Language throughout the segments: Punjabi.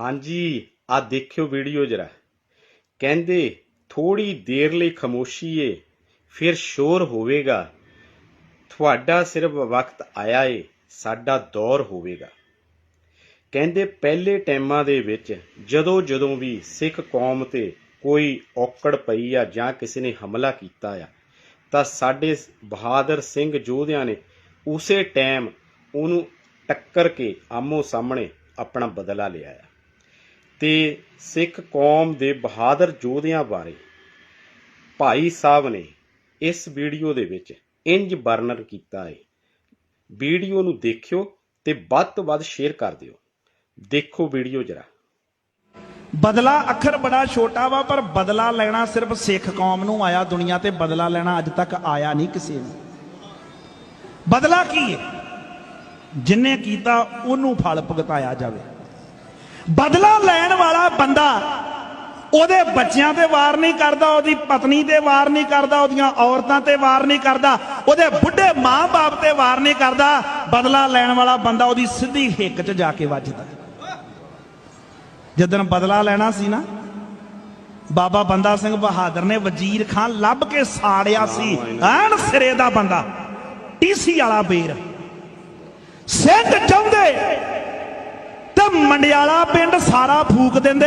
ਹਾਂਜੀ ਆ ਦੇਖਿਓ ਵੀਡੀਓ ਜਰਾ। ਕਹਿੰਦੇ ਥੋੜੀ ਦੇਰ ਲਈ ਖਮੋਸ਼ੀ ਏ, ਫਿਰ ਸ਼ੋਰ ਹੋਵੇਗਾ। ਤੁਹਾਡਾ ਸਿਰਫ ਵਕਤ ਆਇਆ ਏ, ਸਾਡਾ ਦੌਰ ਹੋਵੇਗਾ। ਕਹਿੰਦੇ, ਪਹਿਲੇ ਟਾਈਮਾਂ ਦੇ ਵਿੱਚ ਜਦੋਂ ਜਦੋਂ ਵੀ ਸਿੱਖ ਕੌਮ ਤੇ ਕੋਈ ਔਕੜ ਪਈ ਆ ਜਾਂ ਕਿਸੇ ਨੇ ਹਮਲਾ ਕੀਤਾ ਆ, ਤਾਂ ਸਾਡੇ ਬਹਾਦਰ ਸਿੰਘ ਯੋਧਿਆਂ ਨੇ ਉਸੇ ਟਾਈਮ ਉਹਨੂੰ ਟੱਕਰ ਕੇ ਆਮੋ ਸਾਹਮਣੇ ਆਪਣਾ ਬਦਲਾ ਲਿਆ ਆ। ਤੇ ਸਿੱਖ ਕੌਮ ਦੇ ਬਹਾਦਰ ਯੋਧਿਆਂ ਬਾਰੇ ਭਾਈ ਸਾਹਿਬ ਨੇ ਇਸ ਵੀਡੀਓ ਦੇ ਵਿੱਚ ਇੰਜ ਵਰਣਨ ਕੀਤਾ ਹੈ ਵੀਡੀਓ ਨੂੰ ਦੇਖਿਓ ਤੇ ਵੱਧ ਤੋਂ ਵੱਧ ਸ਼ੇਅਰ ਕਰ ਦਿਓ। ਦੇਖੋ ਵੀਡੀਓ ਜਰਾ। ਬਦਲਾ ਅੱਖਰ ਬੜਾ ਛੋਟਾ ਵਾ, ਪਰ ਬਦਲਾ ਲੈਣਾ ਸਿਰਫ ਸਿੱਖ ਕੌਮ ਨੂੰ ਆਇਆ ਦੁਨੀਆ ਤੇ ਬਦਲਾ ਲੈਣਾ ਅੱਜ ਤੱਕ ਆਇਆ ਨਹੀਂ ਕਿਸੇ ਨੂੰ। ਬਦਲਾ ਕੀ ਹੈ ਜਿੰਨੇ ਕੀਤਾ, ਉਹਨੂੰ ਫਲ ਭੁਗਤਾਇਆ ਜਾਵੇ। ਬਦਲਾ ਲੈਣ ਵਾਲਾ ਬੰਦਾ ਉਹਦੇ ਬੱਚਿਆਂ ਤੇ ਵਾਰ ਨਹੀਂ ਕਰਦਾ, ਉਹਦੀ ਪਤਨੀ ਤੇ ਵਾਰ ਨਹੀਂ ਕਰਦਾ, ਉਹਦੀਆਂ ਔਰਤਾਂ ਤੇ ਵਾਰ ਨਹੀਂ ਕਰਦਾ, ਉਹਦੇ ਬੁੱਢੇ ਮਾਂ-ਬਾਪ ਤੇ ਵਾਰ ਨਹੀਂ ਕਰਦਾ, ਬਦਲਾ ਲੈਣ ਵਾਲਾ ਬੰਦਾ ਉਹਦੀ ਸਿੱਧੀ ਹਿੱਕ 'ਚ ਜਾ ਕੇ ਵੱਜਦਾ ਜਦੋਂ। ਬਦਲਾ ਲੈਣਾ ਸੀ ਨਾ, ਬਾਬਾ ਬੰਦਾ ਸਿੰਘ ਬਹਾਦਰ ਨੇ ਵਜ਼ੀਰ ਖਾਨ ਲੱਭ ਕੇ ਸਾੜਿਆ ਸੀ, ਐਨ ਸਿਰੇ ਦਾ ਬੰਦਾ ਟੀਸੀ ਵਾਲਾ ਬੇਰ। ਸਿੰਘ ਚਾਹੁੰਦੇ ਮੰਡਿਆਲਾ ਪਿੰਡ ਸਾਰਾ ਫੂਕ ਦਿੰਦੇ।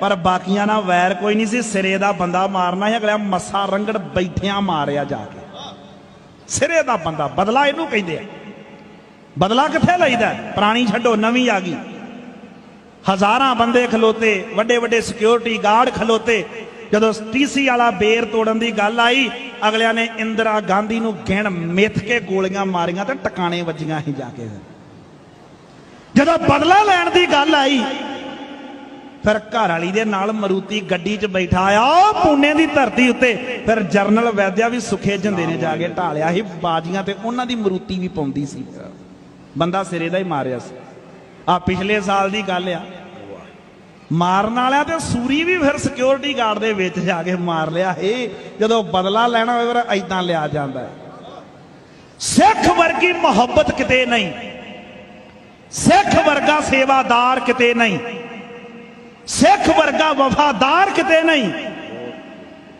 ਪਰ ਬਾਕੀਆਂ ਨਾਲ ਵੈਰ ਕੋਈ ਨਹੀਂ ਸੀ। ਸਿਰੇ ਦਾ ਬੰਦਾ ਮਾਰਨਾ ਹੈ ਅਗਲਾ ਮੱਸਾ ਰੰਗੜ ਬੈਠਿਆਂ ਮਾਰਿਆ ਜਾ ਕੇ। ਸਿਰੇ ਦਾ ਬੰਦਾ ਬਦਲਾ ਇਹਨੂੰ ਕਹਿੰਦੇ ਆ। ਬਦਲਾ ਕਿੱਥੇ ਲਈਦਾ? ਪੁਰਾਣੀ ਛੱਡੋ, ਨਵੀਂ ਆ ਗਈ। ਹਜ਼ਾਰਾਂ ਬੰਦੇ ਖਲੋਤੇ ਵੱਡੇ ਵੱਡੇ ਸਿਕਿਉਰਿਟੀ ਗਾਰਡ ਖਲੋਤੇ। ਜਦੋਂ ਟੀਸੀ ਵਾਲਾ ਬੇਰ ਤੋੜਨ ਦੀ ਗੱਲ ਆਈ, ਅਗਲਿਆਂ ਨੇ ਇੰਦਰਾ ਗਾਂਧੀ ਨੂੰ ਗਿਣ ਮਿੱਥ ਕੇ ਗੋਲੀਆਂ ਮਾਰੀਆਂ ਤੇ ਟਿਕਾਣੇ ਵੱਜੀਆਂ ਹੀ ਜਾ ਕੇ। ਜਦੋਂ ਬਦਲਾ ਲੈਣ ਦੀ ਗੱਲ ਆਈ, ਫਿਰ ਘਰ ਵਾਲੀ ਦੇ ਨਾਲ ਮਰੂਤੀ ਗੱਡੀ 'ਚ ਬੈਠਾ ਆ ਪੂਨੇ ਦੀ ਧਰਤੀ ਉੱਤੇ। ਫਿਰ ਜਰਨਲ ਵੈਦਿਆ ਵੀ ਸੁਖੇ ਜੰਦੇ ਨੇ ਜਾ ਕੇ ਢਾਲਿਆ ਸੀ, ਬਾਜੀਆਂ ਤੇ ਉਹਨਾਂ ਦੀ ਮਰੂਤੀ ਵੀ ਪਾਉਂਦੀ ਸੀ। ਬੰਦਾ ਸਿਰੇ ਦਾ ਹੀ ਮਾਰਿਆ ਸੀ। ਆ ਪਿਛਲੇ ਸਾਲ ਦੀ ਗੱਲ ਆ। ਮਾਰਨ ਵਾਲਿਆਂ ਤੇ ਸੂਰੀ ਵੀ ਫਿਰ ਸਿਕਿਉਰਿਟੀ ਗਾਰਡ ਦੇ ਵਿੱਚ ਜਾ ਕੇ ਮਾਰ ਲਿਆ ਏ ਜਦੋਂ ਬਦਲਾ ਲੈਣਾ ਹੋਵੇ, ਫਿਰ ਐਦਾਂ ਲਿਆ ਜਾਂਦਾ। ਸਿੱਖ ਵਰਗੀ ਮੁਹੱਬਤ ਕਿਤੇ ਨਹੀਂ। ਵਰਗਾ ਸੇਵਾਦਾਰ ਕਿਤੇ ਨਹੀਂ। ਸਿੱਖ ਵਰਗਾ ਵਫਾਦਾਰ ਕਿਤੇ ਨਹੀਂ।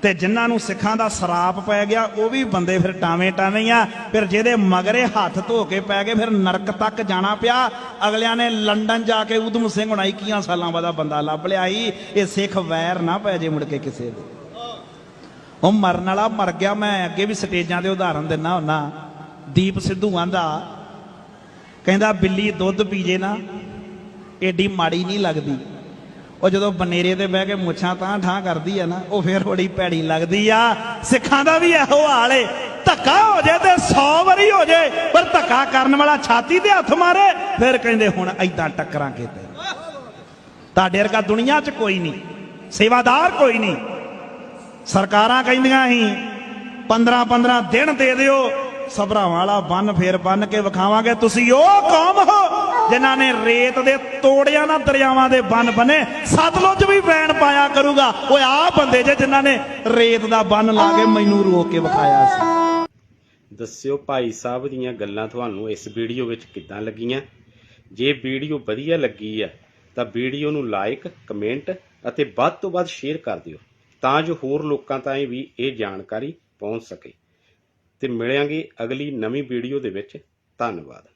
ਤੇ ਜਿਨ੍ਹਾਂ ਨੂੰ ਸਿੱਖਾਂ ਦਾ ਸਰਾਪ ਪੈ ਗਿਆ, ਉਹ ਵੀ ਬੰਦੇ ਫਿਰ ਟਾਵੇਂ ਟਾਵੇਂ ਆ। ਫਿਰ ਜਿਹਦੇ ਮਗਰੇ ਹੱਥ ਧੋ ਕੇ ਪੈ ਗਏ, ਫਿਰ ਨਰਕ ਤੱਕ ਜਾਣਾ ਪਿਆ। ਅਗਲਿਆਂ ਨੇ ਲੰਡਨ ਜਾ ਕੇ ਉਦਮ ਸਿੰਘ ਹੁਣ 21 ਸਾਲਾਂ ਬਾਅਦ ਬੰਦਾ ਲੱਭ ਲਿਆ ਸੀ ਇਹ ਸਿੱਖ ਵੈਰ ਨਾ ਪੈ ਜੇ ਮੁੜ ਕੇ ਕਿਸੇ ਦੇ। ਉਹ ਮਰਨ ਵਾਲਾ ਮਰ ਗਿਆ, ਮੈਂ ਅੱਗੇ ਵੀ ਸਟੇਜਾਂ ਦੇ ਉਦਾਹਰਨ ਦਿੰਨਾ ਹੁੰਨਾ। ਦੀਪ ਸਿੱਧੂ ਆਂਦਾ ਕਹਿੰਦਾ, ਬਿੱਲੀ ਦੁੱਧ ਪੀ ਜੇ ਨਾ, ਏਡੀ ਮਾੜੀ ਨਹੀਂ ਲੱਗਦੀ। ਉਹ ਜਦੋਂ ਬਨੇਰੇ ਤੇ ਬਹਿ ਕੇ ਮੁੱਛਾਂ ਤਾਂ ਠਾਂ ਕਰਦੀ ਆ ਨਾ, ਉਹ ਫੇਰ ਬੜੀ ਭੈੜੀ ਲੱਗਦੀ ਆ। ਸਿੱਖਾਂ ਦਾ ਵੀ ਇਹੋ ਹਾਲ ਏ। ਧੱਕਾ ਹੋ ਜੇ ਤੇ 100 ਵਾਰੀ ਹੋ ਜੇ, ਪਰ ਧੱਕਾ ਕਰਨ ਵਾਲਾ ਛਾਤੀ ਤੇ ਹੱਥ ਮਾਰੇ, ਫਿਰ ਕਹਿੰਦੇ, ਹੁਣ ਐਦਾਂ ਟੱਕਰਾਂ ਕਿਤੇ। ਤੁਹਾਡੇ ਵਰਗਾ ਦੁਨੀਆ 'ਚ ਕੋਈ ਨਹੀਂ, ਸੇਵਾਦਾਰ ਕੋਈ ਨਹੀਂ। ਸਰਕਾਰਾਂ ਕਹਿੰਦੀਆਂ ਸੀ 15 15 ਦਿਨ ਦੇ ਦਿਓ ਸਭਰਾਵਾਂ ਵਾਲਾ ਬੰਨ ਫੇਰ ਬੰਨ ਕੇ ਵਿਖਾਵਾਂਗੇ। ਤੁਸੀਂ ਉਹ ਕੌਮ ਹੋ ਜਿਨ੍ਹਾਂ ਨੇ ਰੇਤ ਦੇ ਤੋੜਿਆਂ ਨਾਲ ਦਰਿਆਵਾਂ ਦੇ ਬੰਨ ਬਨੇ। ਸਤਲੁਜ ਵੀ ਵੈਣ ਪਾਇਆ ਕਰੂਗਾ। ਓਏ ਆ ਬੰਦੇ ਜੇ ਜਿਨ੍ਹਾਂ ਨੇ ਰੇਤ ਦਾ ਬੰਨ ਲਾ ਕੇ ਮੈਨੂੰ ਰੋਕ ਕੇ ਵਿਖਾਇਆ ਸੀ। ਦੱਸਿਓ ਭਾਈ ਸਾਹਿਬ ਦੀਆਂ ਗੱਲਾਂ ਤੁਹਾਨੂੰ ਇਸ ਵੀਡੀਓ ਵਿੱਚ ਕਿੱਦਾਂ ਲੱਗੀਆਂ? ਜੇ ਵੀਡੀਓ ਵਧੀਆ ਲੱਗੀ ਆ, ਤਾਂ ਵੀਡੀਓ ਨੂੰ ਲਾਈਕ ਕਮੈਂਟ ਅਤੇ ਵੱਧ ਤੋਂ ਵੱਧ ਸ਼ੇਅਰ ਕਰ ਦਿਓ, ਤਾਂ ਜੋ ਹੋਰ ਲੋਕਾਂ ਤਾਈਂ ਵੀ ਇਹ ਜਾਣਕਾਰੀ ਪਹੁੰਚ ਸਕੇ। ਤੇ ਮਿਲਾਂਗੇ ਅਗਲੀ ਨਵੀਂ ਵੀਡੀਓ ਦੇ ਵਿੱਚ। ਧੰਨਵਾਦ।